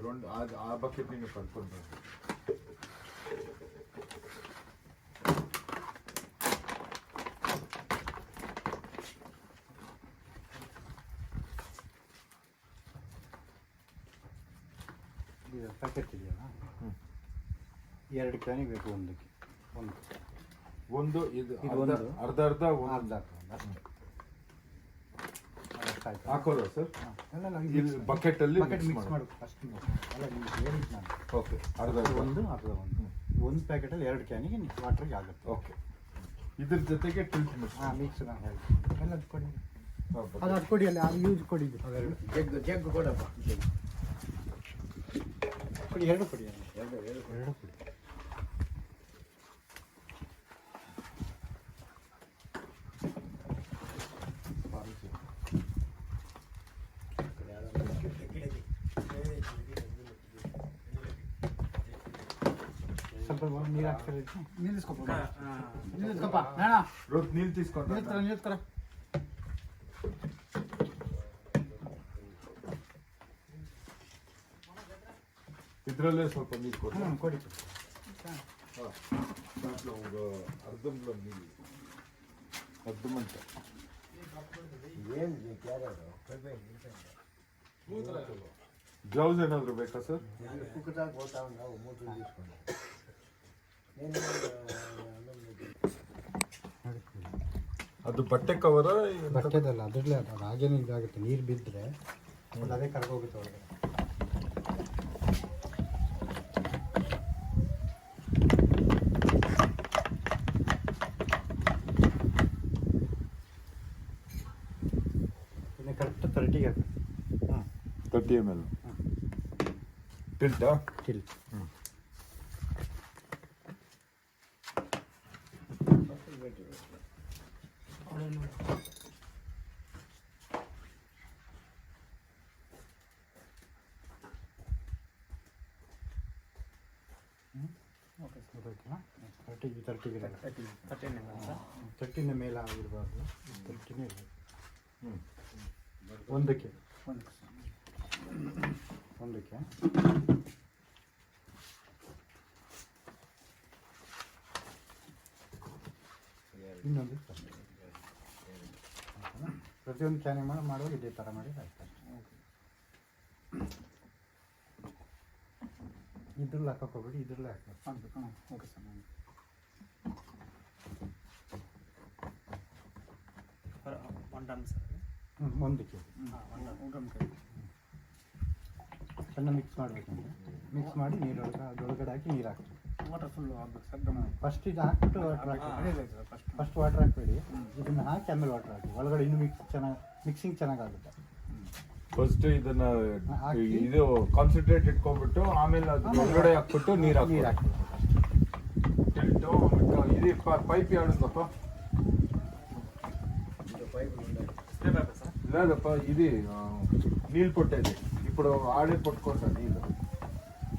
ಅದರೊಂದು ಆ ಆ ಬಕೆಟ್ ನೀನು ಕರ್ಕೊಂಡು ಬನ್ನಿ ಇದು ಪ್ಯಾಕೆಟ್ ಇದೆಯಲ್ಲ ಹ್ಮ್. ಎರಡು ಕ್ಯಾನಿಗೆ ಬೇಕು ಒಂದಕ್ಕೆ ಒಂದು ಒಂದು ಇದು ಇದು ಅರ್ಧ ಒಂದು. ಅರ್ಧ ಅರ್ಧ ಒಂದು ಅರ್ಧ ಹಾಕೊಂಡು ಅಷ್ಟೇ ಹಾಕೋದು ಸರ್ ಹಾಂ. ಎಲ್ಲ ನಾವು ಇಲ್ಲಿ ಬಕೆಟ್ ಅಲ್ಲಿ ಮಾಡಿ ನಿಮ್ಗೆ ಹೇಳಿದ್ದು ನಾನು. ಓಕೆ ಅರ್ಧ ಅದು ಒಂದು ಅರ್ಧ ಒಂದು. ಒಂದು ಪ್ಯಾಕೆಟಲ್ಲಿ ಎರಡು ಕ್ಯಾನಿಗೆ ವಾಟ್ರಿಗೆ ಆಗುತ್ತೆ. ಓಕೆ ಇದ್ರ ಜೊತೆಗೆ ಟಿಲ್ಟ್ ಮಿಕ್ಸ್ ಹಾಂ ಮಿಕ್ಸ್ ನಾನು ಹೇಳ್ತೀನಿ ಎಲ್ಲ ಅದು ಕೊಡಿ. ಅದು ಅದು ಕೊಡಿ ಅಲ್ಲಿ ಅದು ಯೂಸ್ ಕೊಡಿ ಇದು ಜಗ್ ಜಗ್ಗು ಜಗ್ಗು ಕೊಡಪ್ಪ. ಕೊಡಿ ಎರಡು ಕೊಡಿ. ಅಲ್ಲಿ. ಎರಡು ಎರಡು పో నీళ్ళు అక్కడ నీళ్ళు తీసుకోపో నీళ్ళు తీసుకోపా నానా రోజు నీళ్ళు తీసుకోండి నీళ్ళు తీసుకోరా నీళ్ళు తీసుకోరా ಇದರಲ್ಲೇ ಸ್ವಲ್ಪ ನೀರು ಕೊಡಿ ಕೊಡಿ ದಾಂಟ್ಲೋ ಒಂದು ಅರ್ಧಂಬ್ಲ ನೀರು ಅರ್ಧಮಂತ ಏನು ಗ್ಲೌಸ್ ಏನಾದರೂ ಬೇಕಾ ಸರ್ ನಾವು ಮೂರು ಅದು ಬಟ್ಟೆ ಕವರ ಬಟ್ಟೆದಲ್ಲ ಅದರಲ್ಲೇ ಅದು ಹಾಗೇನೆ ಇದಾಗುತ್ತೆ ನೀರು ಬಿದ್ದರೆ ಅದು ಕರ್ಕೋಗುತ್ತೆ ಅವ್ರಿಗೆ ಇನ್ನು ಕರೆಕ್ಟ್ ತರ್ಟಿಗೆ ಹಾಕಿ. ಹಾಂ ತರ್ಟಿ ಎಂ ಎಲ್ ಟಿಲ್ಟಾ ಟಿಲ್ ಗೊತ್ತಾಯ್ತಾ ತರ್ಟಿಗೆ ತರ್ಟಿಗೆ ತರ್ಟಿನ ಮೇಲೆ ಆಗಿರಬಾರ್ದು ತರ್ಟಿನೇ ಇರಬೇಕು ಹ್ಞೂ ಒಂದಕ್ಕೆ ಒಂದಕ್ಕೆ ಇನ್ನೊಂದು. ಪ್ರತಿಯೊಂದು ಕ್ಯಾನಿಂಗ್ ಮಾಡಿ ಮಾಡುವಾಗ ಇದೇ ಥರ ಮಾಡಿ ಆಯ್ತು ಇದ್ರಲ್ಲಿ ಹಾಕಕ್ಕೆ ಹೋಗ್ಬೇಡಿ ಇದ್ರಲ್ಲೇ ಹಾಕ್ಬೇಕು okay sir one ton sir ಹ್ಞೂ ಒಂದಕ್ಕೆ ಚೆನ್ನಾಗಿ ಮಿಕ್ಸ್ ಮಾಡಬೇಕಂದ್ರೆ ಮಿಕ್ಸ್ ಮಾಡಿ ನೀರೊಳಗೆ ಅದೊಳಗಡೆ ಹಾಕಿ ನೀರು ಹಾಕ್ಬೇಕು ವಾಟರ್ ಫುಲ್ ಆಗ್ಬೇಕು ಸರ್ ಗಮನ ಫಸ್ಟ್ ಇದು ಹಾಕ್ಬಿಟ್ಟು ವಾಟರ್ ಹಾಕಿ ಫಸ್ಟ್ ಫಸ್ಟ್ ವಾಟರ್ ಹಾಕಬೇಡಿ ಇದನ್ನು ಹಾಕಿ ಆಮೇಲೆ ವಾಟರ್ ಹಾಕಿ ಒಳಗಡೆ ಇನ್ನೂ ಮಿಕ್ಸ್ ಚೆನ್ನಾಗಿ ಮಿಕ್ಸಿಂಗ್ ಚೆನ್ನಾಗಾಗುತ್ತೆ ಫಸ್ಟ್ ಇದನ್ನ ಹಾಕಿ. ಇದು ಕಾನ್ಸಂಟ್ರೇಟ್ ಇಟ್ಕೊಂಡ್ಬಿಟ್ಟು ಆಮೇಲೆ ಅದು ಒಳಗಡೆ ಹಾಕ್ಬಿಟ್ಟು ನೀರು ನೀರು ಹಾಕ್ಬಿಟ್ಟು ಹಾಕ್ಬೇಕು ಟಿಲ್ಟು ಇದು ಪೈಪ್ ಯಾಡುದಪ್ಪ స్ప్రే పేపర్ సార్ లేదప్ప ఇది ఆ, నీళ్ళు పొట్టేది ఇప్పుడు ఆడే పట్టుకుంటా నీళ్ళు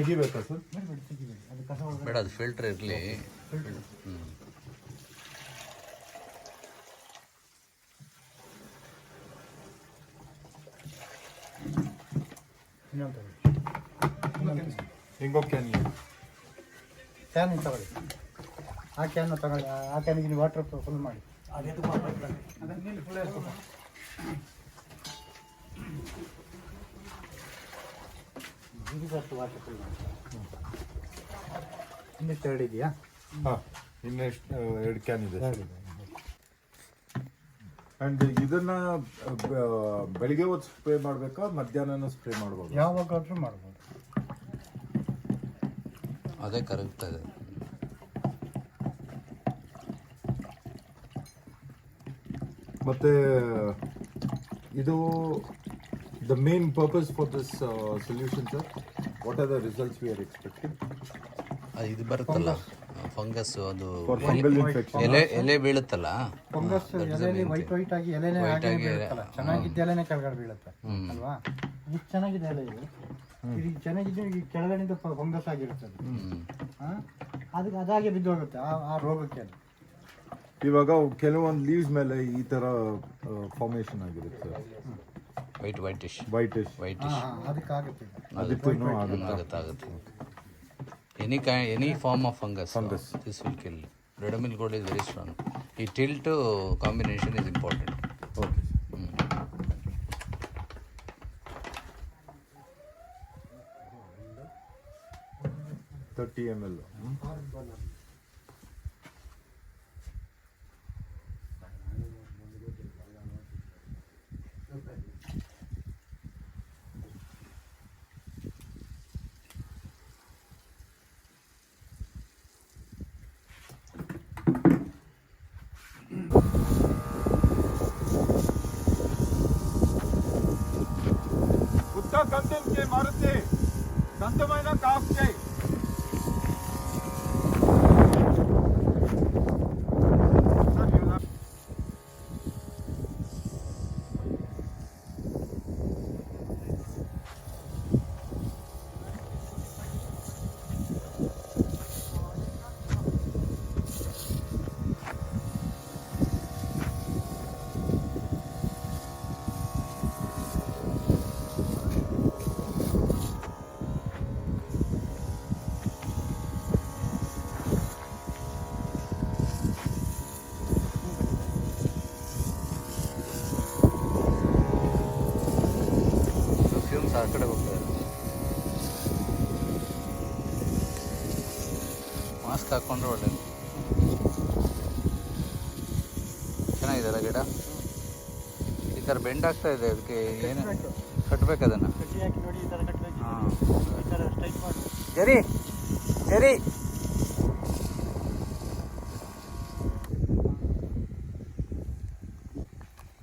ತೆಗಿಬೇಕಾ ಸರ್? ಬೇಡ ಅದು ಫಿಲ್ಟರ್ ಇರಲಿ. ಇನ್ನೊಂದು ಹೆಂಗೋ ಕ್ಯಾನ್ ಕ್ಯಾನ್ ತಗೊಳ್ಳಿ. ಆ ಕ್ಯಾನ್ ತಗೊಳ್ಳಿ. ಆ ಕ್ಯಾನಿಗೆ ನೀವು ವಾಟರ್ ಫುಲ್ ಮಾಡಿ. ಅದೇ ಇನ್ನಿಷ್ಟು ಎರಡು ಇದೆಯಾ? ಹಾಂ ಇನ್ನೆಷ್ಟು ಎರಡು ಕ್ಯಾನ್ ಇದೆ. ಆ್ಯಂಡ್ ಇದನ್ನ ಬೆಳಿಗ್ಗೆ ಹೊತ್ತು ಸ್ಪ್ರೇ ಮಾಡಬೇಕಾ ಮಧ್ಯಾಹ್ನ ಸ್ಪ್ರೇ ಮಾಡ್ಬೋದು? ಯಾವಾಗಾದ್ರೂ ಮಾಡ್ಬೋದು. ಅದೇ ಕರಗ್ತದೆ ಇದೆ. ಮತ್ತೆ ಇದು the main purpose for this solution sir what are the results we are expecting ಅದು ಇದು ಬರುತ್ತಲ್ಲ. ಫಂಗಸ್ ಅದು ಎಲೆ ಎಲೆ ಬೀಳುತ್ತಲ್ಲ? ಫಂಗಸ್ ಎಲೆಯಲ್ಲಿ ವೈಟ್ ವೈಟ್ ಆಗಿ ಎಲೆನೇ ಹಾಗೆ ಬೀಳುತ್ತಲ್ಲ. ಚೆನ್ನಾಗಿದ್ದ ಎಲೆನೇ ಕೆಳಗಡೆ ಬೀಳುತ್ತೆ ಅಲ್ವಾ? ಇದು ಚೆನ್ನಾಗಿದೆ ಎಲೆ ಇದು. ಇದು ಚೆನ್ನಾಗಿದ್ದು ಈ ಕೆಳಗಡೆಯಿಂದ ಫಂಗಸ್ ಆಗಿರುತ್ತದೆ ಹಾ? ಅದಕ್ಕೆ ಅದಾಗೆ ಬಿದ್ದೋಗುತ್ತೆ ಆ ಆ ರೋಗಕ್ಕೆ ಅದು. ಇವಾಗ ಕೆಲವೊಂದು ಲೀವ್ಸ್ ಮೇಲೆ ಈ ಥರ ಫಾರ್ಮೇಶನ್ ಆಗಿರುತ್ತೆ. ವೈಟ್ ವೈಟಿಶ್ ವೈಟಿಶ್ ವೈಟಿಶ್ ಹಾ, ಅದಕ್ಕೆ ಆಗುತ್ತೆ ಇದು. ಅದಕ್ಕೂ ಆಗುತ್ತೆ ಆಗುತ್ತೆ ಆಗುತ್ತೆ ಎನಿ ಕೈ any form of fungus this will kill Ridomil gold is very strong ಈ Tilt combination is important okay thirty M L Maruti దంతమైన కాఫ్ చేయి ಹಾಕ್ಕೊಂಡ್ರೆ ಒಳ್ಳೇದು. ಚೆನ್ನಾಗಿದೆಯಲ್ಲ ಗಿಡ? ಈ ಥರ ಬೆಂಡ್ ಆಗ್ತಾ ಇದೆ ಅದಕ್ಕೆ ಏನು? ಕಟ್ಬೇಕು. ಅದನ್ನು? ಹಾಂ. ಜರಿ ಜರಿ.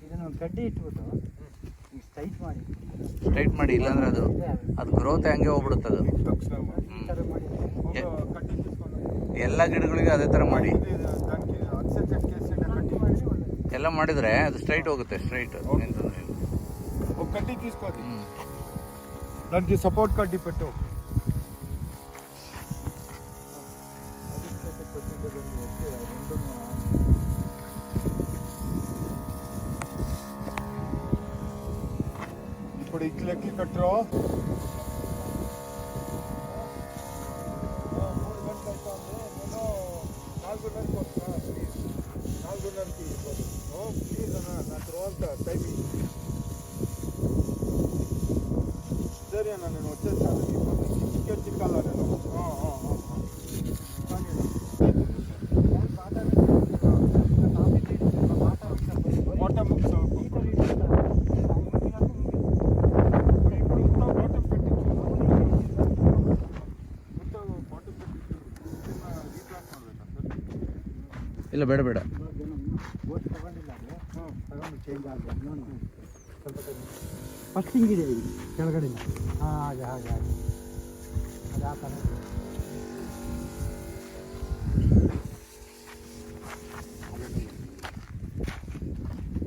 ಇದನ್ನು ಕಡ್ಡಿ ಇಟ್ಬಿಟ್ಟು ಸ್ಟ್ರೈಟ್ ಮಾಡಿ. ಸ್ಟ್ರೈಟ್ ಮಾಡಿ ಇಲ್ಲಾಂದ್ರೆ ಅದು ಅದು ಗ್ರೋತ್ ಹಂಗೆ ಹೋಗ್ಬಿಡುತ್ತೆ ಅದು. ಎಲ್ಲ ಗಿಡಗಳಿಗೂ ಅದೇ ಥರ ಮಾಡಿ దానికి అక్సెప్టెడ్ కేసు కట్టి ಎಲ್ಲ ಮಾಡಿದರೆ ಅದು ಸ್ಟ್ರೈಟ್ ಹೋಗುತ್ತೆ ಸ್ಟ್ರೈಟ್ ಏನು ತೊಂದರೆ ಇಲ್ಲ ఒక కడ్డీ తీసుకోవాలి ಹ್ಞೂ దానికి సపోర్ట్ కడ్డీ పెట్టు ఇప్పుడు ఇట్లెక్కి కట్టరు ఇంత బాటమ్ పెట్టించు ರೀಪ್ಲಾಂಟ್ ಮಾಡ್ಬೇಕಂತ ಇಲ್ಲ ಬೇಡ ಬೇಡ ಬೋಟ್ ತಗೊಂಡಿಲ್ಲ ಅದು ತಗೊಂಡು ಚೇಂಜ್ ಆಗಬೇಕು ನೋಡಿ ಸ್ವಲ್ಪ ಫಸ್ಟ್ ಹಿಂಗಿದೆ ಇದು ಕೆಳಗಡೆಯಿಂದ ಹಾಂ ಹಾಗೆ ಹಾಗೆ ಹಾಗೆ ಅದು ಆ ಥರ